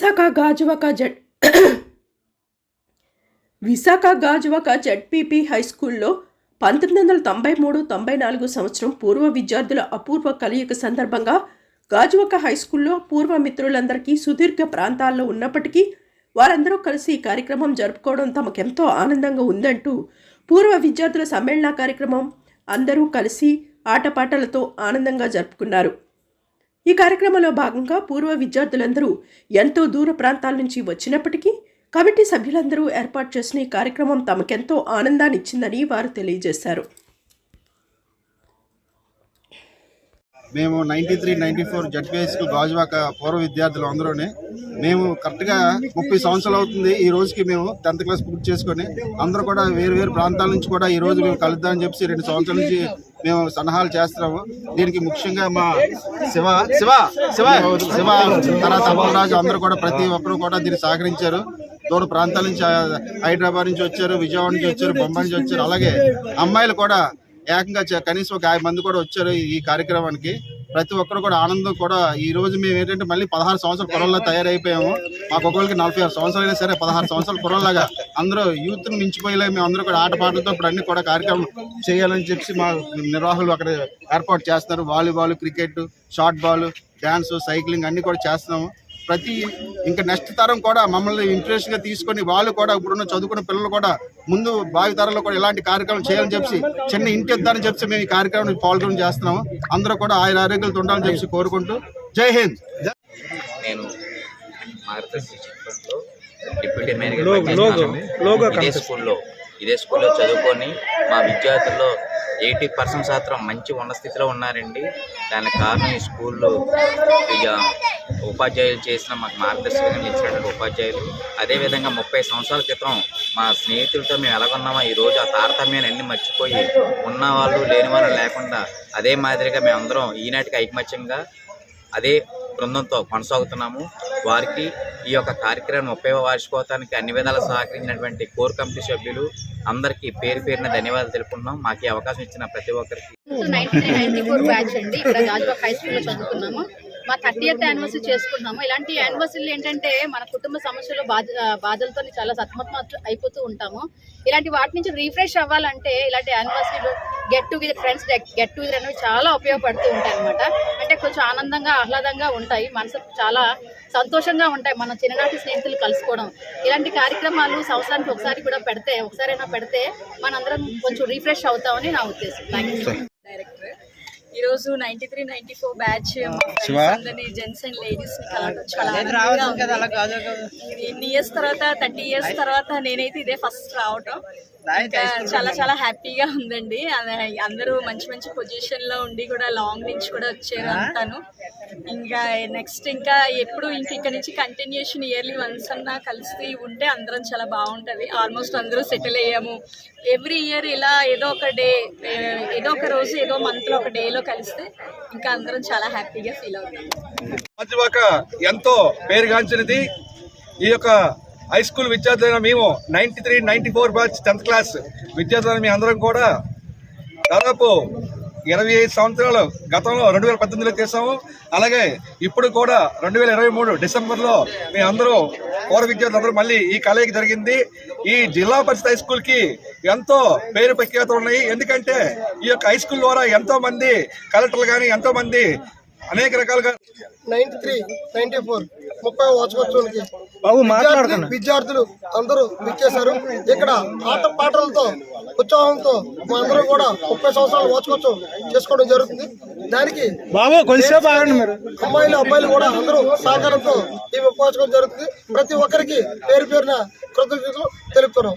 Visakha Gajuwaka Z Visakha Gajuwaka ZPP high స్కూల్లో పంతొమ్మిది వందల తొంభై మూడు తొంభై నాలుగు సంవత్సరం పూర్వ విద్యార్థుల అపూర్వ కలయిక సందర్భంగా గాజువాక హై స్కూల్లో పూర్వ మిత్రులందరికీ సుదీర్ఘ ప్రాంతాల్లో ఉన్నప్పటికీ వారందరూ కలిసి ఈ కార్యక్రమం జరుపుకోవడం తమకెంతో ఆనందంగా ఉందంటూ పూర్వ విద్యార్థుల సమ్మేళన కార్యక్రమం అందరూ కలిసి ఆటపాటలతో ఆనందంగా జరుపుకున్నారు. ఈ కార్యక్రమంలో భాగంగా పూర్వ విద్యార్థులందరూ ఎంతో దూర ప్రాంతాల నుంచి వచ్చినప్పటికీ కమిటీ సభ్యులందరూ ఏర్పాటు చేసిన ఈ కార్యక్రమం తమకెంతో ఆనందాన్ని ఇచ్చిందని వారు తెలియజేశారు. మేము ninety three ninety four ZPI school Gajuwaka పూర్వ విద్యార్థులు అందరూనే. మేము కరెక్ట్గా ముప్పై సంవత్సరాలు అవుతుంది. ఈ రోజుకి మేము టెన్త్ క్లాస్ పూర్తి చేసుకొని అందరూ కూడా వేరు వేరు ప్రాంతాల నుంచి కూడా ఈ రోజు మేము కలుద్దామని చెప్పి రెండు సంవత్సరాల నుంచి మేము సన్నాహాలు చేస్తున్నాము. దీనికి ముఖ్యంగా మా శివ శివ శివ శివ తర్వాత అమలరాజు అందరూ కూడా ప్రతి ఒక్కరు కూడా దీన్ని సహకరించారు. దూర ప్రాంతాల నుంచి హైదరాబాద్ నుంచి వచ్చారు విజయవాడ నుంచి వచ్చారు బొంబాయి నుంచి వచ్చారు. అలాగే అమ్మాయిలు కూడా ఏకంగా కనీసం ఒక యాభై మంది కూడా వచ్చారు ఈ కార్యక్రమానికి. ప్రతి ఒక్కరు కూడా ఆనందం కూడా ఈ రోజు మేము ఏంటంటే మళ్ళీ పదహారు సంవత్సరాల కుర్రల్లా తయారైపోయాము. మాకు ఒకరికి నలభై ఆరు సంవత్సరాలు అయినా సరే పదహారు సంవత్సరాల కుర్రలాగా అందరూ యూత్ మించిపోయేలా మేము అందరూ కూడా ఆటపాటలతో ఇప్పుడు అన్ని కూడా కార్యక్రమం చేయాలని చెప్పి మా నిర్వాహకులు అక్కడ ఏర్పాటు చేస్తున్నారు. Volleyball cricket short ball dance cycling అన్ని కూడా చేస్తున్నాము. ప్రతి ఇంకా నెక్స్ట్ తరం కూడా మమ్మల్ని ఇంట్రెస్ట్గా తీసుకొని వాళ్ళు కూడా ఇప్పుడున్న చదువుకున్న పిల్లలు కూడా ముందు భావి తరంలో కూడా ఇలాంటి కార్యక్రమం చేయాలని చెప్పి చిన్న ఇంటి ఇద్దారని చెప్పి మేము ఈ కార్యక్రమం పాల్గొని చేస్తున్నాము. అందరూ కూడా ఆయన ఆరోగ్యాలతో ఉండాలని చెప్పి కోరుకుంటూ జై హింద్. నేను మార్గదర్శి చిత్రంలో డిప్యూటీ మేనేజర్ పనిచేస్తున్నాను. ఇదే స్కూల్లో ఇదే స్కూల్లో చదువుకొని మా విద్యార్థుల్లో ఎయిటీ పర్సెంట్ శాతం మంచి ఉన్న స్థితిలో ఉన్నారండి. దానికి కారణం ఈ స్కూల్లో ఇక ఉపాధ్యాయులు చేసిన మాకు మార్గదర్శకంగా ఇచ్చినటువంటి ఉపాధ్యాయులు. అదేవిధంగా ముప్పై సంవత్సరాల క్రితం మా స్నేహితులతో మేము ఎలాగున్నామో ఈ రోజు ఆ తారతమ్యాన్ని అన్ని మర్చిపోయి ఉన్న వాళ్ళు లేని వాళ్ళు లేకుండా అదే మాదిరిగా మేమందరం ఈనాటికి ఐకమత్యంగా అదే బృందంతో కొనసాగుతున్నాము. వారికి ఈ యొక్క కార్యక్రమం ముప్పై వార్షికోత్సవానికి అన్ని విధాలు సహకరించినటువంటి కోర్ కమిటీ సభ్యులు అందరికీ పేరు పేరున ధన్యవాదాలు తెలుపుకున్నాం మాకు ఈ అవకాశం ఇచ్చిన ప్రతి ఒక్కరికి. నైన్టీన్ నైన్టీ ఫోర్ బ్యాచ్ అండి. ఇక్కడ హై స్కూల్లో చదువుకున్నాము. మా థర్టీ ఎయిత్ యానివర్సరీ చేసుకుంటున్నాము. ఇలాంటి యానివర్సరీలు ఏంటంటే మన కుటుంబ సమస్యలు బాధ బాధలతో చాలా సతమతం అయిపోతూ ఉంటాము. ఇలాంటి వాటి నుంచి రీఫ్రెష్ అవ్వాలంటే ఇలాంటి యానివర్సరీలు get together friends get together అనేవి చాలా ఉపయోగపడుతూ ఉంటాయి అనమాట అంటే కొంచెం ఆనందంగా ఆహ్లాదంగా ఉంటాయి. మనసు చాలా సంతోషంగా ఉంటాయి మన చిన్ననాటి స్నేహితులు కలుసుకోవడం. ఇలాంటి కార్యక్రమాలు సంవత్సరానికి ఒకసారి కూడా పెడితే ఒకసారైనా పెడితే మనందరం కొంచెం రీఫ్రెష్ అవుతామని నా ఉద్దేశం. థ్యాంక్ యూ డైరెక్టర్ ఈ రోజు ninety three ninety four batch అందరినీ జెంట్స్ అండ్ లేడీస్ ఎన్ని ఇయర్స్ తర్వాత థర్టీ ఇయర్స్ తర్వాత నేనైతే ఇదే ఫస్ట్ రావటం. చాలా చాలా హ్యాపీగా ఉందండి. అందరూ మంచి మంచి పొజిషన్లో ఉండి కూడా లాంగ్ నుంచి కూడా వచ్చారు అంతాను. ఇంకా నెక్స్ట్ ఇంకా ఎప్పుడు ఇంక ఇక్కడ నుంచి కంటిన్యూషన్ ఇయర్లీ వన్స్ అన్నా కలిసి ఉంటే అందరం చాలా బాగుంటది. ఆల్మోస్ట్ అందరూ సెటిల్ అయ్యాము. ఎవ్రీ ఇయర్ ఇలా ఏదో ఒక డే ఏదో ఒక రోజు ఏదో మంత్లో ఒక డే లో కలిస్తే ఇంకా అందరం చాలా హ్యాపీగా ఫీల్ అవుతాం. ఎంతో పేరుగాంచినది. ఈ యొక్క హై స్కూల్ విద్యార్థులైన మేము ninety three ninety four batch tenth class విద్యార్థులైన మీ అందరం కూడా దాదాపు ఇరవై ఐదు సంవత్సరాలు గతంలో రెండు వేల పద్దెనిమిదిలో చేసాము అలాగే ఇప్పుడు కూడా రెండు వేల ఇరవై మూడు డిసెంబర్లో మీ అందరూ పౌర విద్యార్థులందరూ మళ్ళీ ఈ కలయిక జరిగింది. ఈ జిల్లా పరిషత్ హై స్కూల్కి ఎంతో పేరు ప్రఖ్యాతులు ఉన్నాయి. ఎందుకంటే ఈ యొక్క హై స్కూల్ ద్వారా ఎంతో మంది కలెక్టర్లు కానీ ఎంతో మంది అనేక రకాలుగా నైన్టీ త్రీ నైన్టీ ఫోర్ ముప్పై వార్షికోత్సవానికి విద్యార్థి- విద్యార్థులు అందరూ విచ్చేశారు. ఇక్కడ ఆట పాటలతో ఉత్సాహంతో మా అందరూ కూడా ముప్పై సంవత్సరాల వార్షికోత్సవం చేసుకోవడం జరుగుతుంది. దానికి బాబు అమ్మాయిలు అబ్బాయిలు కూడా అందరూ సహకారంతో ఈ వార్షికోత్సవం జరుగుతుంది. ప్రతి ఒక్కరికి పేరు పేరున కృతజ్ఞతలు తెలుపుతున్నాం.